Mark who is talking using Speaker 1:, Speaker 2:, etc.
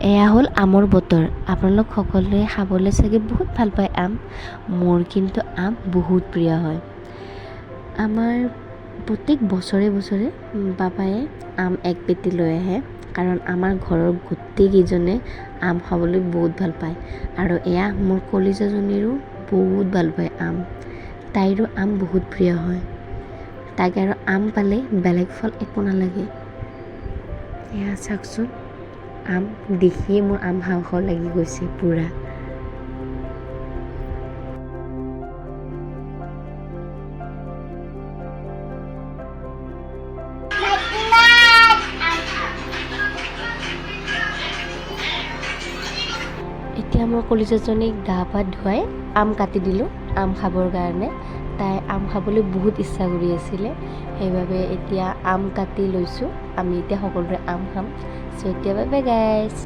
Speaker 1: এয়া হ'ল আমৰ বতৰ। আপোনালোক সকলোৱে খাবলৈ চাগে বহুত ভালো পায় আম। মোৰ কিন্তু আম বহুত প্ৰিয় হয়। আমাৰ প্ৰত্যেক বছৰে বছৰে পাপায়ে আম এক পেটি লৈ আহে, কাৰণ আমাৰ ঘৰৰ গোটেইকেইজনে আম খাবলৈ বহুত ভালো পায়। আৰু এয়া মোৰ কলিজাজনীৰো বহুত ভালো পায় আম। তাইৰো আম বহুত প্ৰিয় হয়। তাইক আৰু আম পালে বেলেগ ফল একো নালাগে। এয়া চাওকচোন। আম দেখিয়ে মোৰ আম খাওঁ লাগি গৈছে পূৰা। এতিয়া মই কলিজাজনীক গা পা ধুৱাই আম কাটি দিলোঁ, আম খাবৰ কাৰণে। তাই আম খাবলৈ বহুত ইচ্ছা কৰি আছিলে। সেইবাবে এতিয়া আম কাটি লৈছোঁ। আমি এতিয়া সকলোৱে আম খাম। চ' এতিয়া বাবে গাইছ